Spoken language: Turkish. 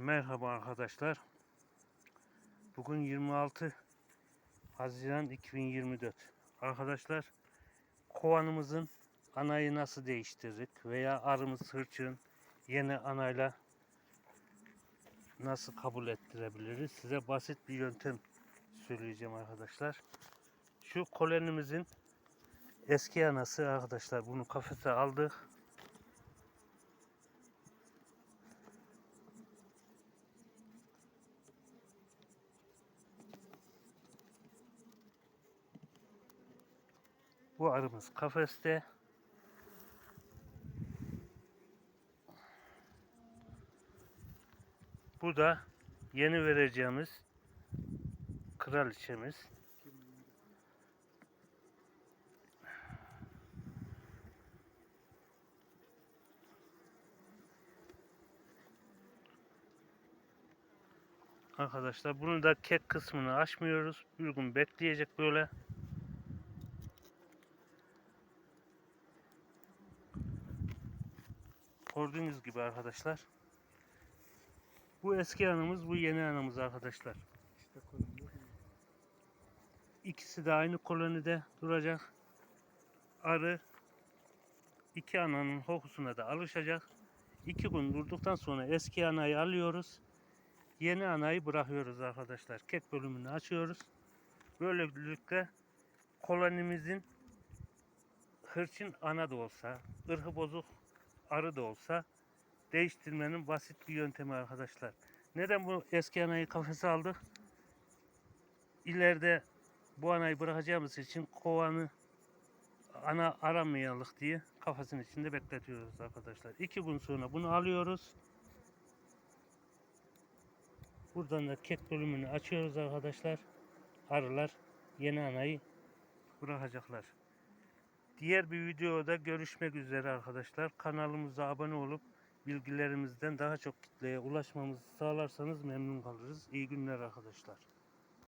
Merhaba arkadaşlar. Bugün 26 Haziran 2024. Arkadaşlar kovanımızın anayı nasıl değiştirdik veya arımız hırçın yeni anayla nasıl kabul ettirebiliriz? Size basit bir yöntem söyleyeceğim arkadaşlar. Şu kolenimizin eski anası arkadaşlar bunu kafese aldık. Bu arımız kafeste. Bu da yeni vereceğimiz kraliçemiz. Arkadaşlar bunu da kek kısmını açmıyoruz. Bir gün bekleyecek böyle. Gördüğünüz gibi arkadaşlar. Bu eski anamız, bu yeni anamız arkadaşlar. İkisi de aynı kolonide duracak. Arı iki ananın kokusuna da alışacak. İki gün durduktan sonra eski anayı alıyoruz. Yeni anayı bırakıyoruz arkadaşlar. Kek bölümünü açıyoruz. Böylelikle kolonimizin hırçın ana da olsa, ırhı bozuk arı da olsa değiştirmenin basit bir yöntemi arkadaşlar. Neden bu eski anayı kafese aldık? İleride bu anayı bırakacağımız için kovanı ana aramayalım diye kafasının içinde bekletiyoruz arkadaşlar. İki gün sonra bunu alıyoruz. Buradan da kek bölümünü açıyoruz arkadaşlar. Arılar yeni anayı bırakacaklar. Diğer bir videoda görüşmek üzere arkadaşlar. Kanalımıza abone olup bilgilerimizden daha çok kitleye ulaşmamızı sağlarsanız memnun kalırız. İyi günler arkadaşlar.